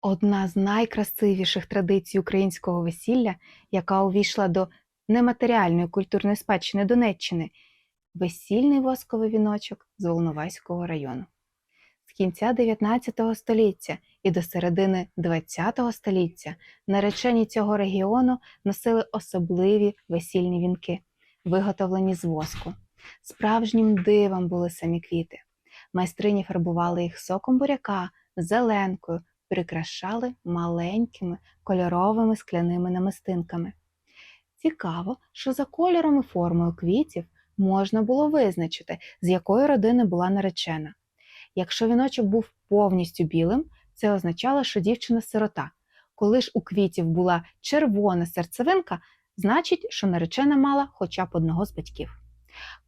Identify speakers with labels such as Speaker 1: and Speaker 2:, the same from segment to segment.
Speaker 1: Одна з найкрасивіших традицій українського весілля, яка увійшла до нематеріальної культурної спадщини Донеччини весільний восковий віночок з Волноваського району. З кінця 19 століття і до середини 20 століття наречені цього регіону носили особливі весільні вінки, виготовлені з воску. Справжнім дивом були самі квіти. Майстрині фарбували їх соком буряка, зеленкою, прикрашали маленькими кольоровими скляними намистинками. Цікаво, що за кольором і формою квітів можна було визначити, з якої родини була наречена. Якщо віночок був повністю білим, це означало, що дівчина сирота. Коли ж у квітів була червона серцевинка, значить, що наречена мала хоча б одного з батьків.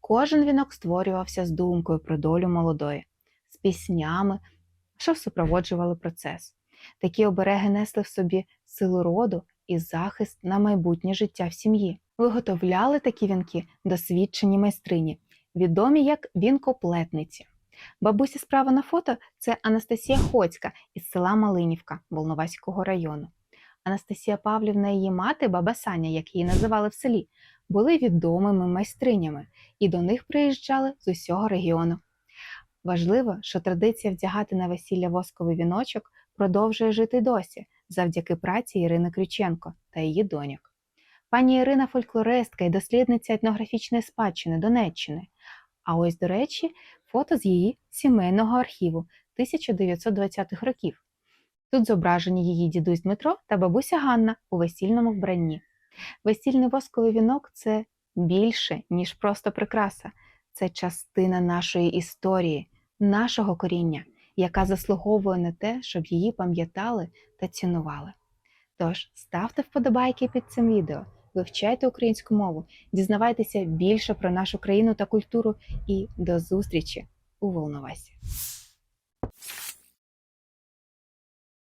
Speaker 1: Кожен вінок створювався з думкою про долю молодої, з піснями, що супроводжували процес. Такі обереги несли в собі силу роду і захист на майбутнє життя в сім'ї. Виготовляли такі вінки досвідчені майстрині, відомі як вінкоплетниці. Бабуся справа на фото це Анастасія Хоцька із села Малинівка Волноваського району. Анастасія Павлівна і її мати, баба Саня, як її називали в селі, були відомими майстринями, і до них приїжджали з усього регіону. Важливо, що традиція вдягати на весілля восковий віночок продовжує жити досі завдяки праці Ірини Крюченко та її доньок. Пані Ірина фольклористка і дослідниця етнографічної спадщини Донеччини. А ось, до речі, фото з її сімейного архіву 1920-х років. Тут зображені її дідусь Дмитро та бабуся Ганна у весільному вбранні. Весільний восковий вінок це більше, ніж просто прикраса, це частина нашої історії, нашого коріння, яка заслуговує на те, щоб її пам'ятали та цінували. Тож ставте вподобайки під цим відео, вивчайте українську мову, дізнавайтеся більше про нашу країну та культуру і до зустрічі у Волновасі!